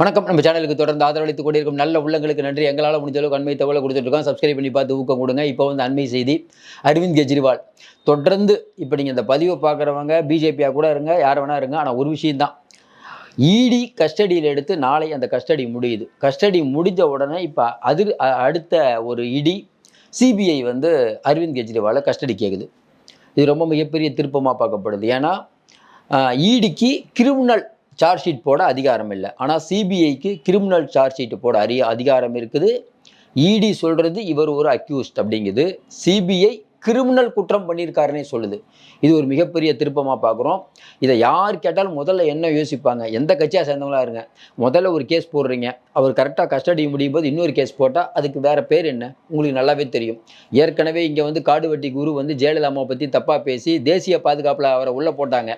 வணக்கம். நம்ம சேனலுக்கு தொடர்ந்து ஆதரவளித்துக் கொண்டிருக்கும் நல்ல உள்ளங்களுக்கு நன்றி. எங்களால் முடிஞ்ச அளவுக்கு அண்மை தகவலை கொடுத்துட்ருக்கோம் சப்ஸ்கிரைப் பண்ணி பார்த்து ஊக்கம் கொடுங்க. இப்போ வந்து அண்மை செய்தி. அரவிந்த் கெஜ்ரிவால். தொடர்ந்து இப்போ நீங்கள் இந்த பதிவை பார்க்குறவங்க பிஜேபியாக கூட இருங்க யார் வேணா இருங்க. ஆனால் ஒரு விஷயம்தான். இடி கஸ்டடியில் எடுத்து நாளை அந்த கஸ்டடி முடியுது. கஸ்டடி முடிஞ்ச உடனே இப்போ அது அடுத்த ஒரு இடி சிபிஐ வந்து அரவிந்த் கெஜ்ரிவாலை கஸ்டடி கேட்குது இது ரொம்ப மிகப்பெரிய திருப்பமாக பார்க்கப்படுது. ஏன்னா இடிக்கு கிரிமினல் சார்ஜ் ஷீட் போட அதிகாரம் இல்லை. ஆனால் சிபிஐக்கு கிரிமினல் சார்ஜ் ஷீட் போட அறிய அதிகாரம் இருக்குது. இடி சொல்கிறது இவர் ஒரு அக்யூஸ்ட் அப்படிங்குது. சிபிஐ கிரிமினல் குற்றம் பண்ணியிருக்காருன்னே சொல்லுது. இது ஒரு மிகப்பெரிய திருப்பமாக பார்க்குறோம். இதை யார் கேட்டாலும் முதல்ல என்ன யோசிப்பாங்க? எந்த கட்சியாக சேர்ந்தவங்களா இருங்க. முதல்ல ஒரு கேஸ் போடுறீங்க. அவர் கரெக்டாக கஸ்டடி முடியும் போது இன்னொரு கேஸ் போட்டால் அதுக்கு வேறு பேர் என்ன? உங்களுக்கு நல்லாவே தெரியும். ஏற்கனவே இங்கே வந்து காடுவட்டி குரு வந்து ஜெயலலிதா அம்மாவை பற்றி தப்பாக பேசி தேசிய பாதுகாப்பில் அவரை உள்ளே போட்டாங்க.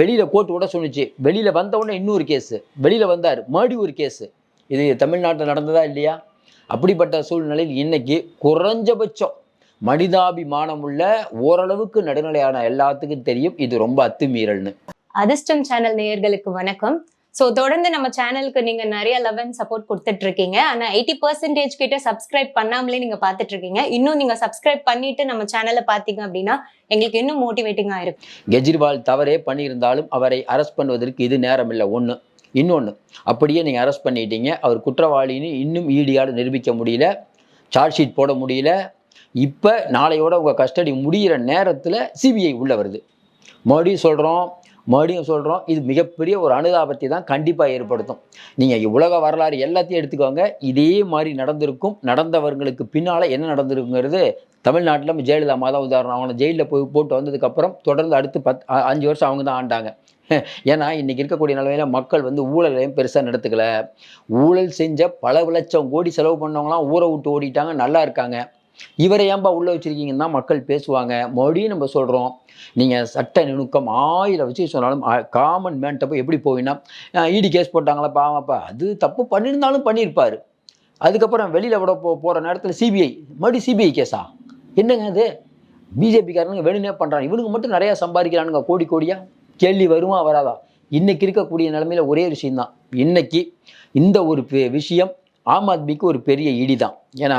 வெளியில் கோர்ட் கூட சொன்னுச்சு. வெளியில் வந்தவுடனே இன்னொரு கேஸு வெளியில் வந்தார். மறுபடியும் ஒரு கேஸு இது தமிழ்நாட்டில் நடந்ததா இல்லையா? அப்படிப்பட்ட சூழ்நிலையில் இன்னைக்கு குறைஞ்சபட்சம் மனிதாபிமானம் உள்ள ஓரளவுக்கு நடுநிலையான எல்லாத்துக்கும் தெரியும். இது ரொம்ப அத்துமீறல்னு. அதிர்ஷ்டம் சேனல் நேயர்களுக்கு வணக்கம். ஸோ தொடர்ந்து நம்ம சேனலுக்கு நீங்க நிறைய லெவன் சப்போர்ட் கொடுத்துட்டு இருக்கீங்க ஆனா எயிட்டி பர்சன்டேஜ் கிட்ட சப்ஸ்கிரைப் பண்ணாமலே நீங்க பார்த்துட்டு இருக்கீங்க இன்னும் நீங்க சப்ஸ்கிரைப் பண்ணிட்டு நம்ம சேனலை பார்த்தீங்க அப்படின்னா எங்களுக்கு இன்னும் மோட்டிவேட்டிங்கா இருக்கும். கெஜ்ரிவால் தவறே பண்ணியிருந்தாலும் அவரை அரெஸ்ட் பண்ணுவதற்கு இது நேரம் இல்லை ஒன்று இன்னொன்று அப்படியே நீங்கள் அரெஸ்ட் பண்ணிட்டீங்க. அவர் குற்றவாளின்னு இன்னும் ஈடியால் நிரூபிக்க முடியல. சார்ஜ் ஷீட் போட முடியல. இப்போ நாளையோட உங்கள் கஸ்டடி முடிகிற நேரத்தில் சிபிஐ உள்ளே வருது. மறுபடியும் சொல்கிறோம் மறுபடியும் சொல்கிறோம் இது மிகப்பெரிய ஒரு அனுதாபத்தை தான் கண்டிப்பாக ஏற்படுத்தும். நீங்கள் உலக வரலாறு எல்லாத்தையும் எடுத்துக்கோங்க. இதே மாதிரி நடந்திருக்கும். நடந்தவர்களுக்கு பின்னால் என்ன நடந்திருக்குங்கிறது தமிழ்நாட்டில் நம்ம ஜெயலலிதா மாதம் தான் உதாரணம். அவங்க ஜெயிலில் போய் போட்டு வந்ததுக்கப்புறம் தொடர்ந்து அடுத்து பத் அஞ்சு வருஷம் அவங்க தான் ஆண்டாங்க. ஏன்னா இன்றைக்கி இருக்கக்கூடிய நிலைமையில மக்கள் வந்து ஊழலையும் பெருசாக நடத்துக்கல. ஊழல் செஞ்ச பல லட்சம் கோடி செலவு பண்ணவங்களாம் ஊரை விட்டு ஓடிட்டாங்க நல்லா இருக்காங்க. இவரை ஏன்பா உள்ளே வச்சுருக்கீங்கன்னு தான் மக்கள் பேசுவாங்க. மறுபடியும் நம்ம சொல்கிறோம் நீங்கள் சட்ட நுணுக்கம் ஆயிரம் வச்சு சொன்னாலும் காமன் மேன்ட்ட போய் எப்படி போவீங்கன்னா இடி கேஸ் போட்டாங்களா பாவப்பா அது தப்பு பண்ணியிருந்தாலும் பண்ணியிருப்பார். அதுக்கப்புறம் வெளியில் விட போ போகிற நேரத்தில் சிபிஐ மறுபடியும் சிபிஐ கேஸா என்னங்க அது? பிஜேபிக்காரனுங்க வேணுனே பண்ணுறாங்க இவனுக்கு மட்டும் நிறையா சம்பாதிக்கிறானுங்க கோடி கோடியா? கேள்வி வருமா வராதா? இன்னைக்கு இருக்கக்கூடிய நிலைமையில ஒரே விஷயந்தான் இன்னைக்கு இந்த ஒரு பெ- விஷயம் ஆம் ஆத்மிக்கு ஒரு பெரிய இடி தான். ஏன்னா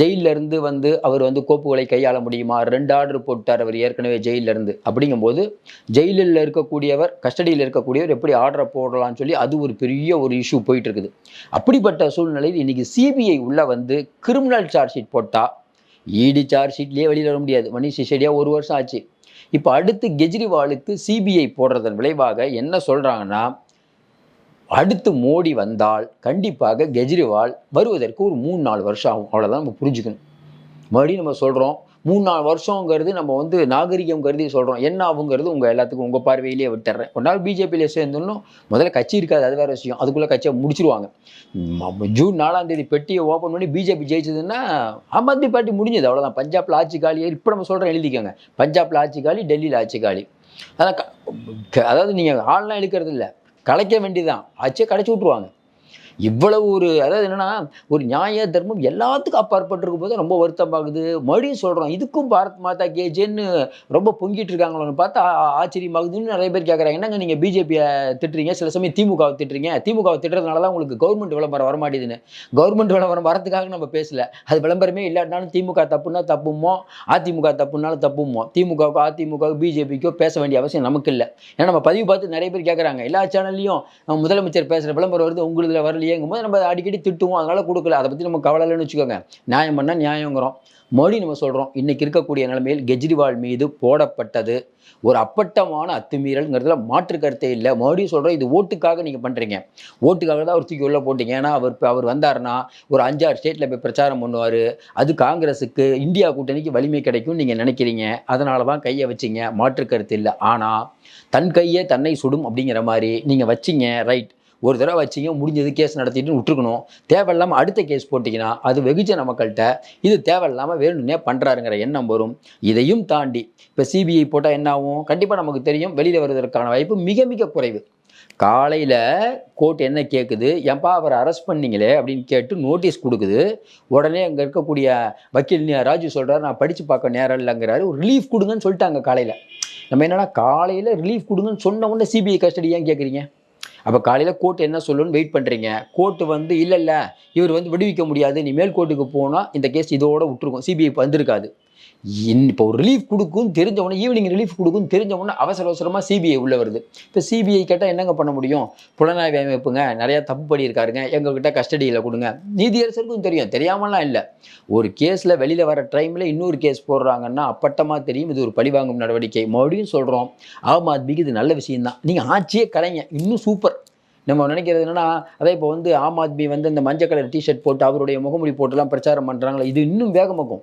ஜெயிலிருந்து இருந்து வந்து அவர் வந்து கோப்புகளை கையாள முடியுமா? ரெண்டு ஆர்டர் போட்டார் அவர் ஏற்கனவே ஜெயிலிருந்து இருந்து அப்படிங்கும்போது ஜெயிலில் இருக்கக்கூடியவர் கஸ்டடியில் இருக்கக்கூடியவர் எப்படி ஆர்டரை போடலாம்னு சொல்லி அது ஒரு பெரிய ஒரு இஷ்யூ போயிட்டு இருக்குது அப்படிப்பட்ட சூழ்நிலையில் இன்னைக்கு சிபிஐ உள்ள வந்து கிரிமினல் சார்ஜ் ஷீட் போட்டால் இடி சார்ஜ் ஷீட்லேயே வெளியில் வர முடியாது. மணி சிசடியாக ஒரு வருஷம் ஆச்சு. இப்போ அடுத்து கெஜ்ரிவாலுக்கு சிபிஐ போடுறதன் விளைவாக என்ன சொல்கிறாங்கன்னா அடுத்து மோடி வந்தால் கண்டிப்பாக கெஜ்ரிவால் வருவதற்கு ஒரு மூணு நாலு வருஷம் ஆகும். அவ்வளோதான் நம்ம புரிஞ்சுக்கணும். மறுபடியும் நம்ம சொல்கிறோம் மூணு நாலு வருஷங்கிறது நம்ம வந்து நாகரிகம் கருதி சொல்கிறோம் என்ன ஆகுங்கிறது உங்கள் எல்லாத்துக்கும் உங்கள் பார்வையிலேயே விட்டுறேன். ஒரு நாள் பிஜேபியில் சேர்ந்துடணும் முதல்ல கட்சி இருக்காது அது வேறு விஷயம். அதுக்குள்ளே கட்சியை முடிச்சிருவாங்க. ஜூன் நாலாம் தேதி பெட்டியை ஓப்பன் பண்ணி பிஜேபி ஜெயிச்சதுன்னா ஆம் ஆத்மி பார்ட்டி முடிஞ்சது அவ்வளோதான் பஞ்சாப்ல ஆட்சி காலி இப்போ நம்ம சொல்கிறோம் எழுதிக்கோங்க. பஞ்சாப்ல ஆட்சி காலி டெல்லியில் ஆட்சி காலி. அதான் க- க- அதாவது நீங்கள் ஆள்லாம் இழுக்கிறது இல்லை கலைக்க வேண்டியதுதான். ஆச்சு கடைச்சி விட்ருவாங்க இவ்வளவு ஒரு அதாவது என்னன்னா ஒரு நியாய தர்மம் எல்லாத்துக்கும் அப்பாற்பட்டிருக்கும் போது ரொம்ப வருத்தமாகுது. மறுபடியும் சொல்கிறோம் இதுக்கும் பாரத் மாதா கேஜேன்னு ரொம்ப பொங்கிட்டு இருக்காங்களோன்னு பார்த்தா ஆச்சரியமாகுதுன்னு நிறைய பேர் கேட்குறாங்க என்னங்க நீங்கள் பிஜேபியை திட்டுறீங்க? சில சமயம் திமுகவை திட்டுறீங்க. திமுகவை திட்டுறதுனால தான் உங்களுக்கு கவர்மெண்ட் விளம்பரம் வர மாட்டேதுன்னு கவர்மெண்ட் விளம்பரம் வரதுக்காக நம்ம பேசல. அது விளம்பரமே இல்லாட்டினாலும் திமுக தப்புன்னா தப்புமோ அதிமுக தப்புனாலும் தப்புமோ திமுகவுக்கோ அதிமுகவுக்கோ பிஜேபிக்கோ பேச வேண்டிய அவசியம் நமக்கு இல்லை. ஏன்னா நம்ம பதிவு பார்த்து நிறைய பேர் கேட்குறாங்க எல்லா சேனல்லையும் முதலமைச்சர் பேசுகிற விளம்பரம் வருது உங்களுதுல வரலையேங்கும் போது நம்ம அடிக்கடி திட்டுவோம். அதனால கொடுக்கல. அதை பற்றி நம்ம கவலை இல்லைன்னு வச்சுக்கோங்க. நியாயம் பண்ணால் நியாயங்கிறோம். மறுபடியும் நம்ம சொல்கிறோம் இன்றைக்கி இருக்கக்கூடிய நிலைமையில் கெஜ்ரிவால் மீது போடப்பட்டது. ஒரு அப்பட்டமான அத்துமீறல்ங்கிறதுல மாற்று கருத்தே இல்லை. மறுபடியும் சொல்கிறோம் இது ஓட்டுக்காக நீங்கள் பண்ணுறீங்க ஓட்டுக்காக தான் அவர் தூக்கி உள்ளே போட்டீங்க. ஏன்னா அவர் அவர் வந்தார்னா ஒரு அஞ்சாறு ஸ்டேட்டில் போய் பிரச்சாரம் பண்ணுவார். அது காங்கிரஸுக்கு இந்தியா கூட்டணிக்கு வலிமை கிடைக்கும் நீங்கள் நினைக்கிறீங்க. அதனால தான் கையை வச்சிங்க. மாற்று கருத்து இல்லை. ஆனால் தன் கையே தன்னை சுடும் அப்படிங்கிற மாதிரி நீங்கள் வச்சிங்க. ரைட். ஒரு தடவை வச்சிங்க முடிஞ்சது கேஸ் நடத்திட்டு விட்டுருக்கணும். தேவையில்லாமல் அடுத்த கேஸ் போட்டிங்கன்னா அது வெகுஜன மக்கள்கிட்ட இது தேவையில்லாமல் வேணும்னே பண்ணுறாருங்கிற எண்ணம் வரும். இதையும் தாண்டி இப்போ சிபிஐ போட்டால் என்ன ஆகும்? கண்டிப்பாக நமக்கு தெரியும். வெளியில் வருவதற்கான வாய்ப்பு மிக மிக குறைவு. காலையில் கோர்ட் என்ன கேட்குது ஏன்பா அவரை அரெஸ்ட் பண்ணீங்களே அப்படின்னு கேட்டு நோட்டீஸ் கொடுக்குது. உடனே அங்கே இருக்கக்கூடிய வக்கீல் ராஜு சொல்கிறார் நான் படித்து பார்க்க நேரம் இல்லைங்கிறாரு. ஒரு ரிலீஃப் கொடுங்கன்னு சொல்லிட்டாங்க காலையில். நம்ம என்னென்னா காலையில் ரிலீஃப் கொடுங்கன்னு சொன்ன உடனே சிபிஐ கஸ்டடி ஏன் கேட்குறீங்க அப்போ காலையில் கோர்ட் என்ன சொல்லுன்னு வெயிட் பண்ணுறீங்க கோர்ட்டு வந்து இல்லை இல்லை இவர் வந்து விடுவிக்க முடியாது. நீ மேல் கோர்ட்டுக்கு போனால் இந்த கேஸ் இதோட விட்டுருக்கும். சிபிஐ வந்திருக்காது. இன் இப்போ ஒரு ரிலீஃப் கொடுக்கும் தெரிஞ்ச உடனே ஈவினிங் ரிலீஃப் கொடுக்கும் தெரிஞ்ச உடனே அவசர அவசரமாக சிபிஐ உள்ள வருது. இப்போ சிபிஐ கேட்டால் என்னங்க பண்ண முடியும்? புலனாய்வு அமைப்புங்க நிறையா தப்பு பண்ணியிருக்காருங்க. எங்ககிட்ட கஸ்டடியில் கொடுங்க. நீதியரசருக்கும் தெரியும். தெரியாமலாம் இல்லை. ஒரு கேஸில் வெளியில் வர டைமில் இன்னொரு கேஸ் போடுறாங்கன்னா அப்பட்டமாக தெரியும். இது ஒரு பழிவாங்கும் நடவடிக்கை. மறுபடியும் சொல்கிறோம் ஆம் ஆத்மிக்கு இது நல்ல விஷயம்தான். நீங்கள் ஆட்சியே கலைங்க. இன்னும் சூப்பர் நம்ம நினைக்கிறது என்னன்னா அதே இப்போ வந்து ஆம் ஆத்மி வந்து இந்த மஞ்சள் கலர் டிஷர்ட் போட்டு அவருடைய முகமூடி போட்டுலாம் பிரச்சாரம் பண்ணுறாங்களா இது இன்னும் வேகமாகும்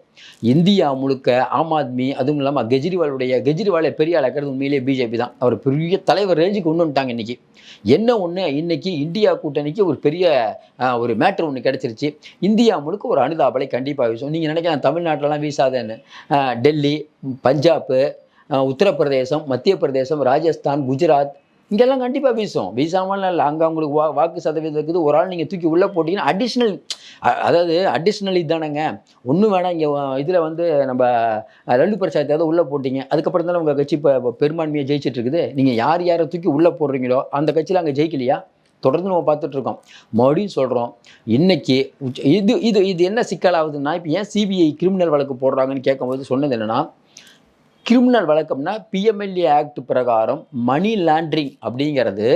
இந்தியா முழுக்க ஆம் ஆத்மி அதுவும் இல்லாமல் கெஜ்ரிவாலுடைய கெஜ்ரிவாலை பெரிய ஆளாக்கிறது உண்மையிலேயே பிஜேபி தான். அவர் பெரிய தலைவர் ரேஞ்சுக்கு கொண்டு வந்துட்டாங்க இன்னைக்கு. என்ன ஒன்று இன்னைக்கு இந்தியா கூட்டணிக்கு ஒரு பெரிய ஒரு மேட்ரு ஒன்று கிடச்சிருச்சு. இந்தியா முழுக்க ஒரு அனுதாபலை கண்டிப்பாக வீசும். நீங்கள் நினைக்கலாம் தமிழ்நாட்டிலலாம் வீசாதேன்னு. டெல்லி பஞ்சாப்பு உத்தரப்பிரதேசம் மத்திய பிரதேசம் ராஜஸ்தான் குஜராத் இங்கெல்லாம் கண்டிப்பாக வீசும். வீசாமல் இல்லை அங்கே அவங்களுக்கு வா வாக்கு சதவீதம் இருக்குது. ஒரு ஆள் நீங்கள் தூக்கி உள்ளே போட்டிங்கன்னா அடிஷ்னல் அதாவது அடிஷ்னல் இதானங்க ஒன்றும் வேணாம் இங்கே இதில் வந்து நம்ம லல்லு பிரசாத் உள்ளே போட்டிங்க. அதுக்கப்புறம் தானே உங்கள் கட்சி இப்போ பெரும்பான்மையை ஜெயிச்சுட்டு இருக்குது. நீங்கள் யார் யாரை தூக்கி உள்ளே போடுறீங்களோ அந்த கட்சியில் அங்கே ஜெயிக்கலையா? தொடர்ந்து நம்ம பார்த்துட்ருக்கோம் மறுபடியும் சொல்கிறோம் இன்றைக்கி இது இது இது என்ன சிக்கலாகுதுன்னா இப்போ ஏன் சிபிஐ கிரிமினல் வழக்கு போடுறாங்கன்னு கேட்கும்போது சொன்னது என்னென்னா கிரிமினல் வழக்கம்னா பிஎம்எல்ஏ ஆக்ட் பிரகாரம் மணி லாண்ட்ரிங் அப்படிங்கிறது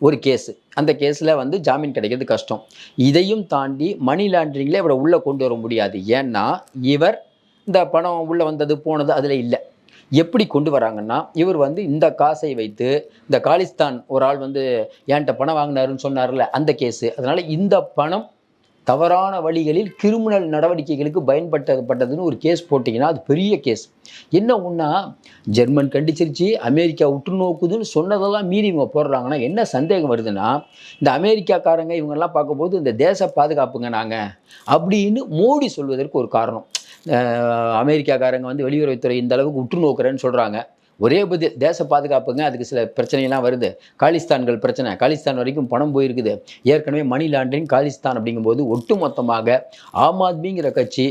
ஒரு கேஸு அந்த கேஸில் வந்து ஜாமீன் கிடைக்கிறது கஷ்டம். இதையும் தாண்டி மணி லாண்ட்ரிங்கில் இவரை உள்ளே கொண்டு வர முடியாது. ஏன்னா இவர் இந்த பணம் உள்ளே வந்தது போனது அதில் இல்லை. எப்படி கொண்டு வராங்கன்னா இவர் வந்து இந்த காசை வைத்து இந்த காலிஸ்தான் ஒரு ஆள் வந்து என்கிட்ட பணம் வாங்கினாருன்னு சொன்னார்ல அந்த கேஸு அதனால் இந்த பணம் தவறான வழிகளில் கிரிமினல் நடவடிக்கைகளுக்கு பயன்படுத்தப்பட்டதுன்னு ஒரு கேஸ் போட்டிங்கன்னா அது பெரிய கேஸ். என்ன ஒன்றா ஜெர்மன் கண்டிச்சிருச்சு அமெரிக்கா உற்று நோக்குதுன்னு சொன்னதெல்லாம் மீறி இவங்க போடுறாங்கன்னா என்ன சந்தேகம் வருதுன்னா இந்த அமெரிக்காக்காரங்க இவங்கெல்லாம் பார்க்கும்போது இந்த தேச பாதுகாப்புங்க நாங்கள் அப்படின்னு மோடி சொல்வதற்கு ஒரு காரணம். அமெரிக்காக்காரங்க வந்து வெளியுறவுத்துறை இந்த அளவுக்கு உற்று நோக்குறேன்னு சொல்கிறாங்க ஒரே பதில் தேச பாதுகாப்புங்க அதுக்கு சில பிரச்சனைலாம் வருது. காலிஸ்தான்கள் பிரச்சனை. காலிஸ்தான் வரைக்கும் பணம் போயிருக்குது. ஏற்கனவே மணி லாண்டரிங் காலிஸ்தான் அப்படிங்கும்போது ஒட்டுமொத்தமாக ஆம் ஆத்மிங்கிற கட்சி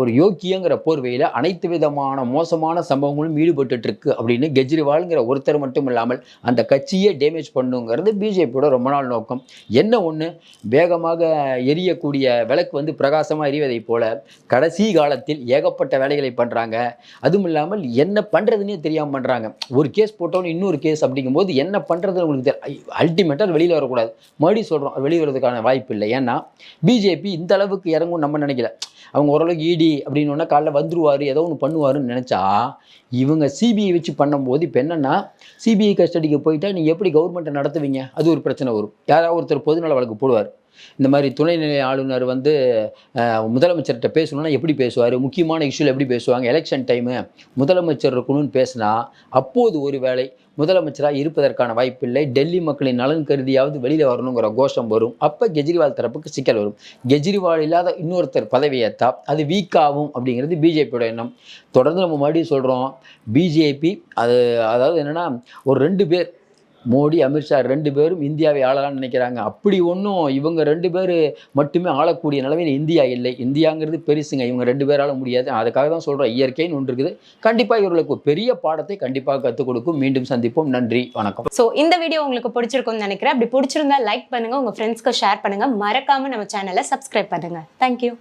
ஒரு யோக்கியங்கிற போர்வையில் அனைத்து விதமான மோசமான சம்பவங்களும் ஈடுபட்டு இருக்கு அப்படின்னு கெஜ்ரிவால்ங்கிற ஒருத்தர் மட்டும் இல்லாமல் அந்த கட்சியே டேமேஜ் பண்ணுங்கிறது பிஜேபியோட ரொம்ப நாள் நோக்கம். என்ன ஒன்று வேகமாக எரியக்கூடிய விளக்கு வந்து பிரகாசமாக எரிவதைப் போல கடைசி காலத்தில் ஏகப்பட்ட வேலைகளை பண்ணுறாங்க அதுவும் இல்லாமல் என்ன பண்ணுறதுன்னே தெரியாது தெரியாமல் பண்ணுறாங்க ஒரு கேஸ் போட்டவொன்னு இன்னொரு கேஸ் அப்படிங்கும்போது என்ன பண்ணுறது உங்களுக்கு தெரியல அல்டிமேட்டாக வெளியில் வரக்கூடாது. மறுபடியும் சொல்கிறோம் வெளியே வரதுக்கான வாய்ப்பு இல்லை. ஏன்னா பிஜேபி இந்த அளவுக்கு இறங்கும் நம்ம நினைக்கல. அவங்க ஓரளவுக்கு இடி அப்படின்னு காலைல வந்துருவார் ஏதோ ஒன்று பண்ணுவாருன்னு நினச்சா இவங்க சிபிஐ வச்சு பண்ணும்போது இப்போ என்னென்னா சிபிஐ கஸ்டடிக்கு போயிட்டால் நீங்கள் எப்படி கவர்மெண்ட்டை நடத்துவீங்க? அது ஒரு பிரச்சனை வரும். யாராவது ஒருத்தர் பொதுநல வழக்கு போடுவார். இந்த மாதிரி துணைநிலை ஆளுநர் வந்து முதலமைச்சர்கிட்ட பேசணும்னா எப்படி பேசுவார்? முக்கியமான இஷ்யூவில் எப்படி பேசுவாங்க? எலெக்ஷன் டைமு முதலமைச்சர் இருக்கணும்னு பேசினா அப்போது ஒரு வேளை முதலமைச்சராக இருப்பதற்கான வாய்ப்பில்லை டெல்லி மக்களின் நலன் கருதியாவது வெளியில் வரணுங்கிற கோஷம் வரும். அப்போ கெஜ்ரிவால் தரப்புக்கு சிக்கல் வரும். கெஜ்ரிவால் இல்லாத இன்னொருத்தர் பதவியேற்றா அது வீக்காகும் அப்படிங்கிறது பிஜேபியோட எண்ணம். தொடர்ந்து நம்ம மறுபடியும் சொல்கிறோம் பிஜேபி அது அதாவது என்னென்னா ஒரு ரெண்டு பேர் மோடி அமித்ஷா ரெண்டு பேரும் இந்தியாவை ஆளலாம்னு நினைக்கிறாங்க. அப்படி ஒன்றும் இவங்க ரெண்டு பேர் மட்டுமே ஆளக்கூடிய நிலைமையில் இந்தியா இல்லை. இந்தியாங்கிறது பெருசுங்க. இவங்க ரெண்டு பேர் ஆள முடியாது. அதுக்காக தான் சொல்கிறோம் இயற்கைன்னு ஒன்று இருக்குது. கண்டிப்பாக இவர்களுக்கு பெரிய பாடத்தை கண்டிப்பாக கற்றுக் கொடுக்கும். மீண்டும் சந்திப்போம். நன்றி. வணக்கம். ஸோ இந்த வீடியோ உங்களுக்கு பிடிச்சிருக்கும்னு நினைக்கிறேன். அப்படி பிடிச்சிருந்தா லைக் பண்ணுங்கள் உங்கள் ஃப்ரெண்ட்ஸ்க்கு ஷேர் பண்ணுங்கள் மறக்காமல் நம்ம சேனலை சப்ஸ்கிரைப் பண்ணுங்கள் தேங்க்யூ